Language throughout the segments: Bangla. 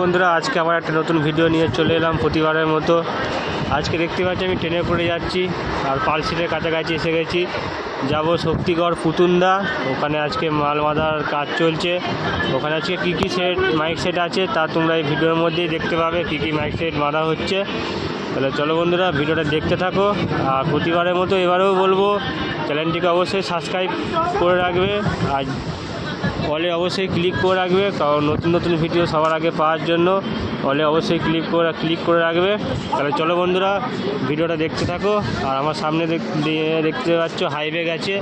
বন্ধুরা, আজকে আবার একটা নতুন ভিডিও নিয়ে চলে এলাম প্রতিবারের মতো। আজকে দেখতে পাচ্ছি আমি ট্রেনে করে যাচ্ছি, আর পালসিটের কাছাকাছি এসে গেছি। যাব শক্তিগড় পুতুন্দা, ওখানে আজকে মাল বাঁধার কাজ চলছে। ওখানে আজকে কী কী সেট মাইক সেট আছে তা তোমরা এই ভিডিওর মধ্যেই দেখতে পাবে, কী কী মাইক সেট বাঁধা হচ্ছে। তাহলে চলো বন্ধুরা ভিডিওটা দেখতে থাকো। আর প্রতিবারের মতো এবারেও বলব চ্যানেলটিকে অবশ্যই সাবস্ক্রাইব করে রাখবে। আর অলে অবশ্যই ক্লিক করে রাখবে, কারণ নতুন নতুন ভিডিও সবার আগে পাওয়ার জন্য অলে অবশ্যই ক্লিক করে ক্লিক করে রাখবে। তাহলে চলো বন্ধুরা ভিডিওটা দেখতে থাকো। আর আমার সামনে দেখতে পাচ্ছ হাইওয়ে গেছে।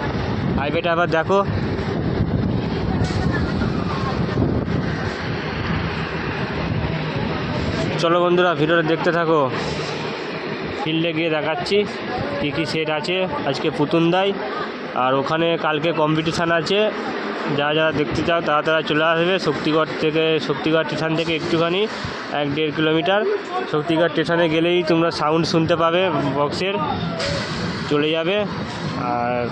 হাইওয়েটা আবার দেখো। চলো বন্ধুরা ভিডিওটা দেখতে থাকো। ফিল্ডে গিয়ে দেখাচ্ছি কী কী সেট আছে। আজকে পুতুনদাই আর ওখানে কালকে কম্পিটিশান আছে। যারা যারা দেখতে চাও তারা তারা চলে আসবে শক্তিগড় থেকে, শক্তিগড় স্টেশন থেকে একটুখানি, এক দেড় কিলোমিটার। শক্তিগড় স্টেশনে গেলেই তোমরা সাউন্ড শুনতে পাবে বক্সের চলে যাবে। আর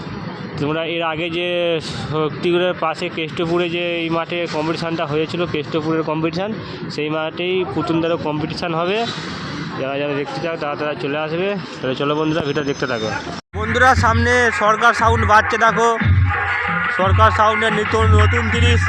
তোমরা এর আগে যে শক্তিগড়ের পাশে কেষ্টপুরে যে এই মাঠে কম্পিটিশানটা হয়েছিল, কেষ্টপুরের কম্পিটিশান সেই মাঠেই পুতুনদারও কম্পিটিশান হবে। যারা যারা দেখতে চাও তারা তারা চলে আসবে। তাহলে চলো বন্ধুরা ভিডিও দেখতে থাকো। বন্ধুরা, সামনে সরকার সাউন্ড বাজছে, দেখো। সরকার সাউন্ডের নতুন নতুন জিনিস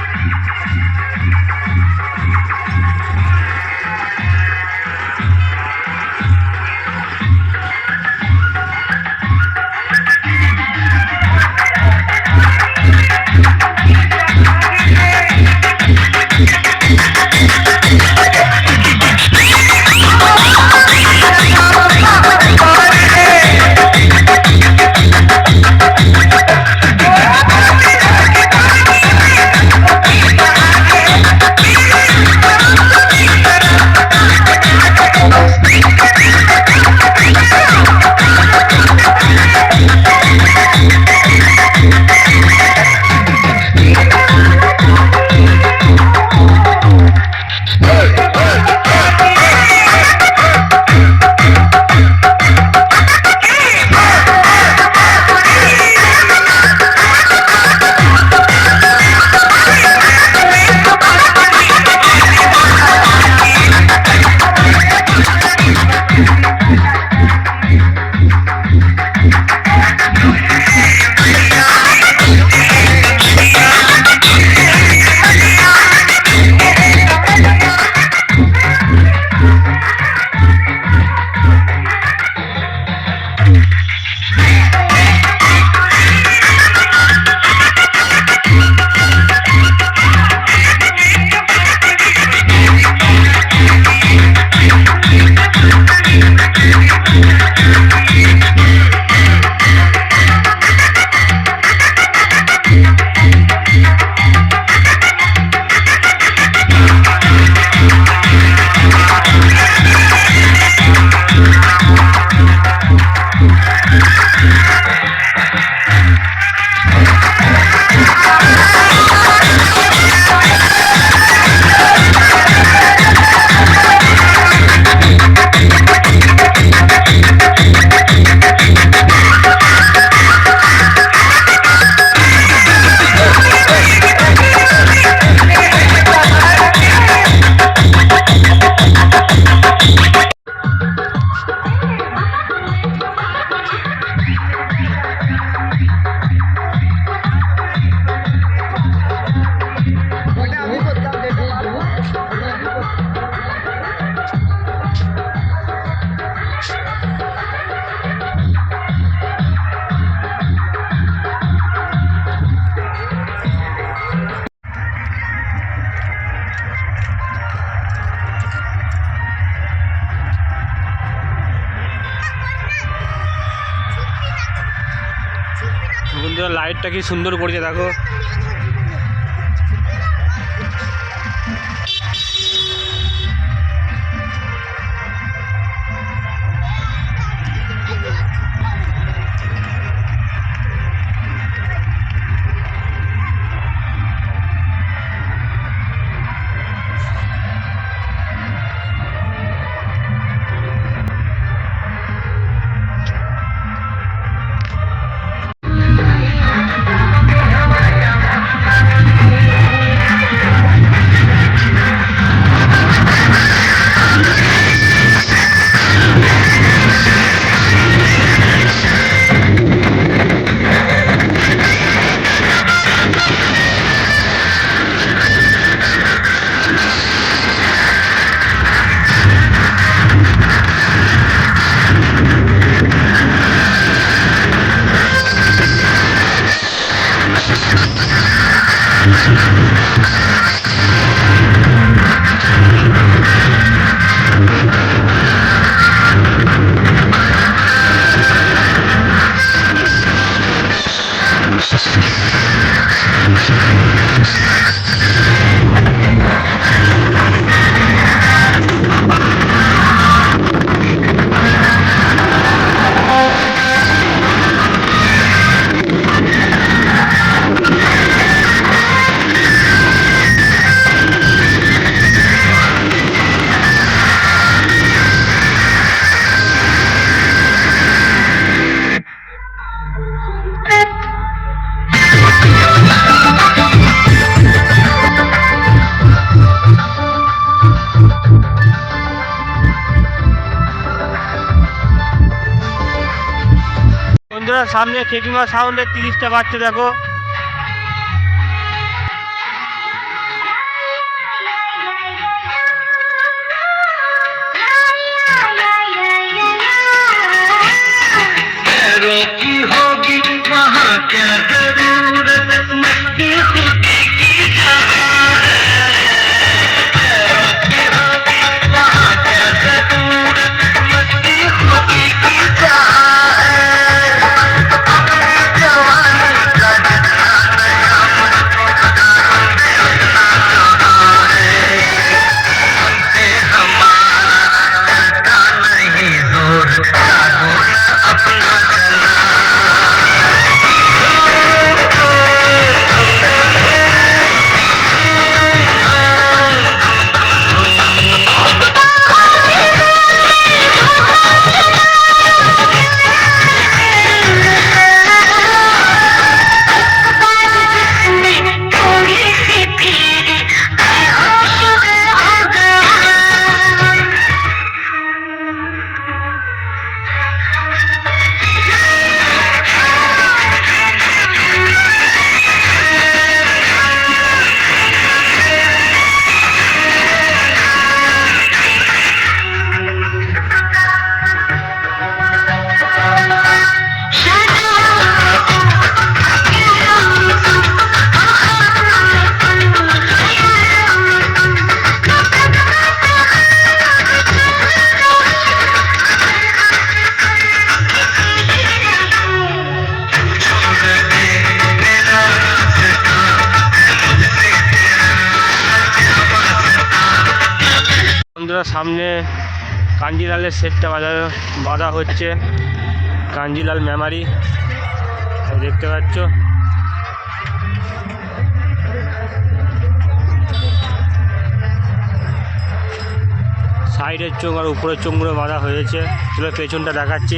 লাইটটা কি সুন্দর করেছে দেখো। সামনে খেকিমা সাউন্ডের তিরিশটা বাচ্চা দেখো। কি হোগি মহাকার বন্ধুরা সামনে কাঞ্জিলালের সেটটা বাজা বাঁধা হচ্ছে। কাঞ্জিলাল মেমারি। দেখতে পাচ্ছ? সাইডের চোখ আর উপরের চোখগুলো বাঁধা হয়েছে। চলো পেছনটা দেখাচ্ছি।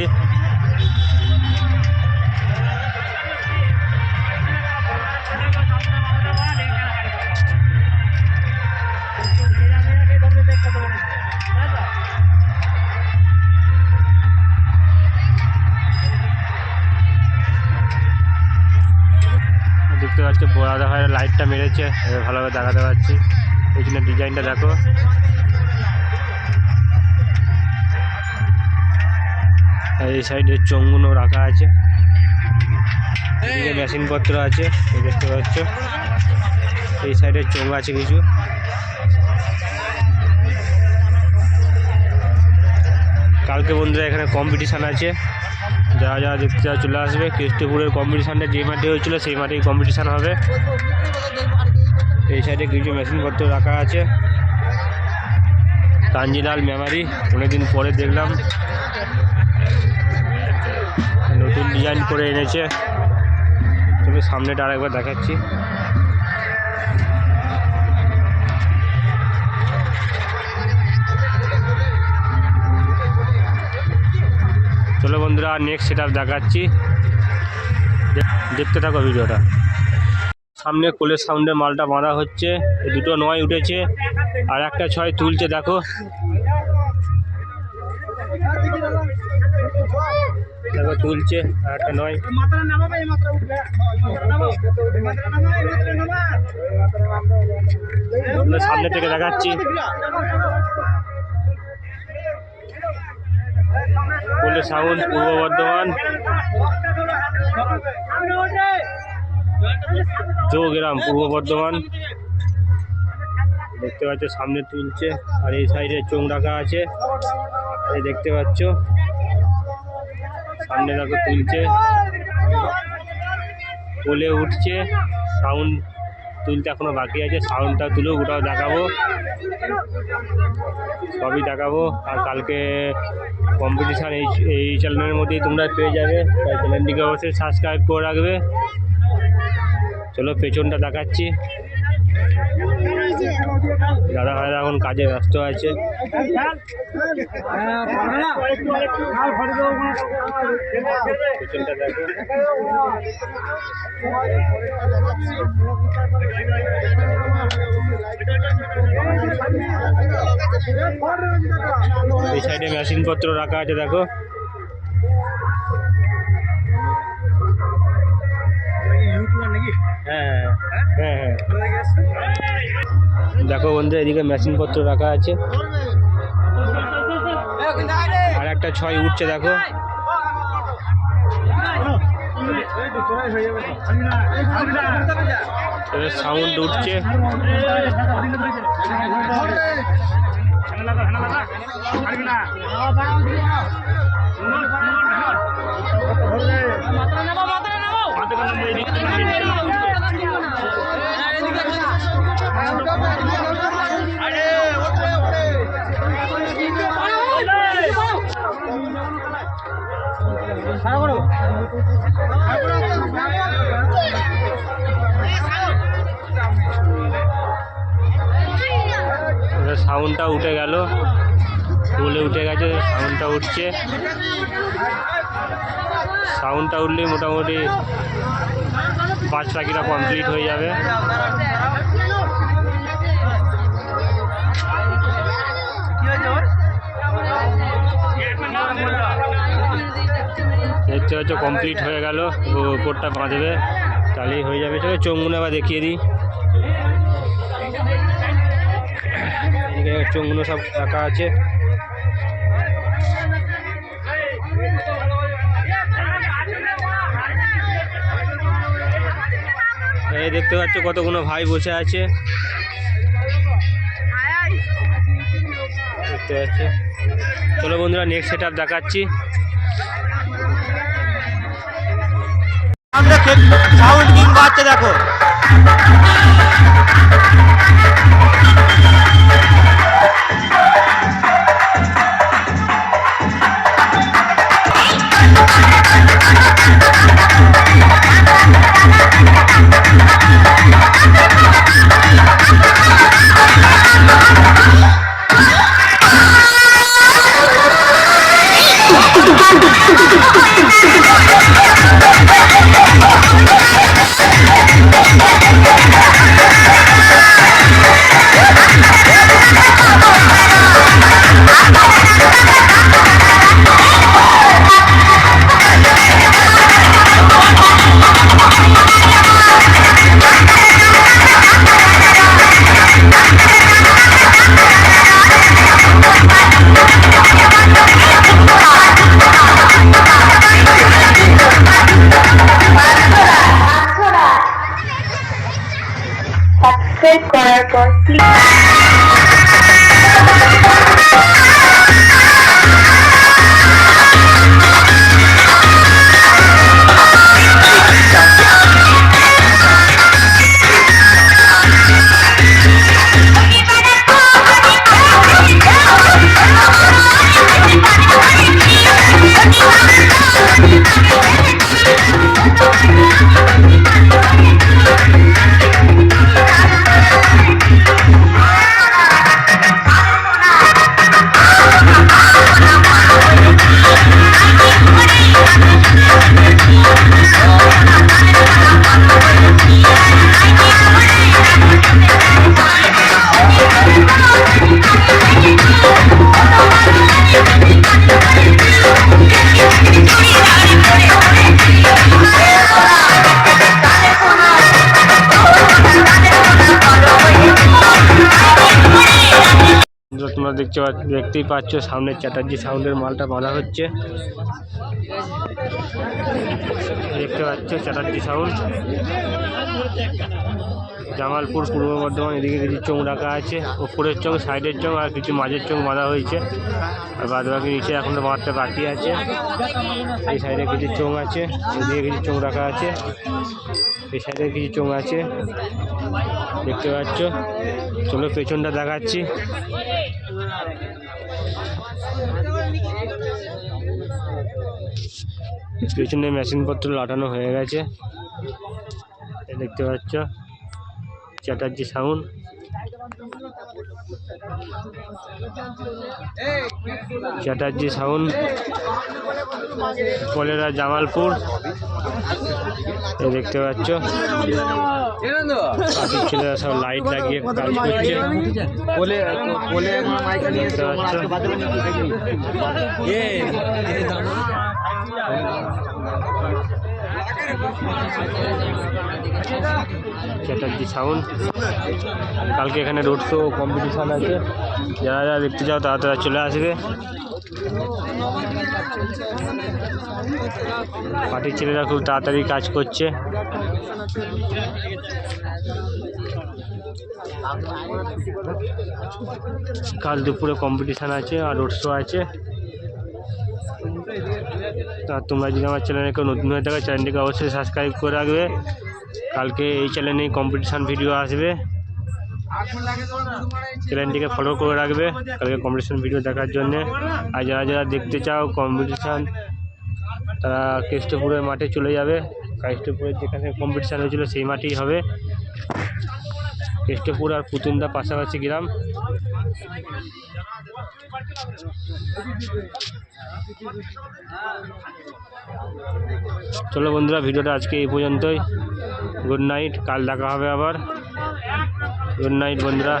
দেখতে বোড়া দেখা লাইটটা মেরেছে ভালোভাবে দেখাতে পারছি। এখানে ডিজাইনটা দেখো। এই সাইডে চঙ্গুনও রাখা আছে। মেশিনপত্র আছে দেখতে পাচ্ছ। এই সাইডে চোঙ আছে কিছু। কালকে বন্ধুরা এখানে কম্পিটিশান আছে। যারা যারা দেখতে চাও চলে আসবে। কৃষ্ণপুরের কম্পিটিশানটা যে মাঠে হয়েছিল, সেই মাঠেই কম্পিটিশান হবে। এই সাইডে কিছু মেশিনপত্র রাখা আছে। কাঞ্জিলাল মেমারি অনেকদিন পরে দেখলাম। নতুন ডিজাইন করে এনেছে। তুমি সামনেটা আরেকবার দেখাচ্ছি। চলো বন্ধুরা নেক্সট সেট দেখাচ্ছি। দেখ- দেখতে থাকো ভিডিওটা। সামনে কোলের সাউন্ডে মালটা বাঁধা হচ্ছে। দুটো নয় উঠেছে, আর একটা ছয় তুলছে, দেখো। দেখো, তুলছে, আর একটা নয়। সামনে থেকে দেখাচ্ছি। কোলের সাউন্ড পূর্ব বর্ধমান। জোগ্রাম পূর্ব বর্ধমান। দেখতে পাচ্ছ, সামনে তুলছে, আর এই সাইডে চোখ রাখা আছে। এই দেখতে পাচ্ছ, সামনে দেখো তুলছে। কোলে উঠছে, সাউন্ড তুলতে এখনও বাকি আছে সাউন্ডটা তুলেও ওটাও দেখাবো। সবই দেখাবো, আর কালকে কম্পিটিশান এই এই চ্যানেলের মধ্যেই তোমরা পেয়ে যাবে, তাই চ্যানেলটিকে অবশ্যই সাবস্ক্রাইব করে রাখবে। চলো পেছনটা দেখাচ্ছি। দাদা ভাইরা এখন কাজে ব্যস্ত আছে। এই সাইডে মেশিনপত্র রাখা আছে, দেখো। দেখো বন্ধু এদিকে মেশিন পত্র রাখা আছে। আর একটা ছয় উঠছে দেখো। সাউন্ড উঠছে। সাউন্ডটা উঠে গেল। উঠে গেছে সাউন্ডটা উঠছে। সাউন্ডটা উঠলে মোটামুটি পাঁচ পাখিটা কমপ্লিট হয়ে যাবে। দেখতে হচ্ছে কমপ্লিট হয়ে গেল। কোটটা বাঁধবে, তাহলেই হয়ে যাবে। সেটা চঙ্গুনে আবার দেখিয়ে দিই। চঙ্গুনো সব রাখা আছে। এই দেখতে পাচ্ছ কতগুলো ভাই বসে আছে। দেখতে চলো বন্ধুরা নেক্সট সেট দেখাচ্ছি। দেখো। সাবস্ক্রাইব করার পর ক্লিক বন্ধুরা, দেখতে দেখতেই পাচ্ছ সামনে চ্যাটার্জি সাউন্ডের মালটা বাঁধা হচ্ছে। দেখতে পাচ্ছ চ্যাটার্জি সাউন্ড। জামালপুর পূর্ব বর্ধমান, এদিকে কিছু চোঙ রাখা আছে। ওপরের চোঙ, সাইডের চোঙ আর কিছু মাঝের চোঙ বাঁধা হয়েছে। আর বাদ বাকি নিচে এখনও বাঁধতে বাকি আছে। এই সাইডে কিছু চোঙ আছে, এদিকে কিছু চোঙ রাখা আছে। এই সাইডে কিছু চোঙ আছে। দেখতে পাচ্ছ, চলো পেছনটা দেখাচ্ছি। পেছনে মেশিনপত্র লাটানো হয়ে গেছে। দেখতে পাচ্ছ চ্যাটার্জি সাউন্ড চ্যাটার্জি সাউন্ড কলেরা জামালপুর। দেখতে পাচ্ছ। ছেলেরা সব লাইট লাগিয়ে কাজ করছে। দেখতে পাচ্ছ। চ্যাটার্জি সাউন্ড। কালকে এখানে রোড শো কম্পিটিশান আছে। যারা যারা দেখতে চাও তারা তারা চলে আসবে। পার্টির ছেলেরা খুব তাড়াতাড়ি কাজ করছে। কাল দুপুরে কম্পিটিশান আছে আর রোড শো আছে। তা তোমরা যদি আমার চ্যানেলে কেউ নতুন হয়ে থাকো চ্যানেলটিকে অবশ্যই সাবস্ক্রাইব করে রাখবে। কালকে এই চ্যানেলেই কম্পিটিশান ভিডিও আসবে। চ্যানেলটিকে ফলো করে রাখবে কালকে কম্পিটিশান ভিডিও দেখার জন্যে। আর যারা যারা দেখতে চাও কম্পিটিশান তারা কেষ্টপুরের মাঠে চলে যাবে। কেষ্টপুরের যেখানে কম্পিটিশান হয়েছিল, সেই মাঠেই হবে। কেষ্টপুর আর পুতুন্দা পাশাপাশি গ্রাম। চলো বন্ধুরা, ভিডিওটা আজকে এই পর্যন্তই। গুড নাইট কাল দেখা হবে আবার। গুড নাইট বন্ধুরা।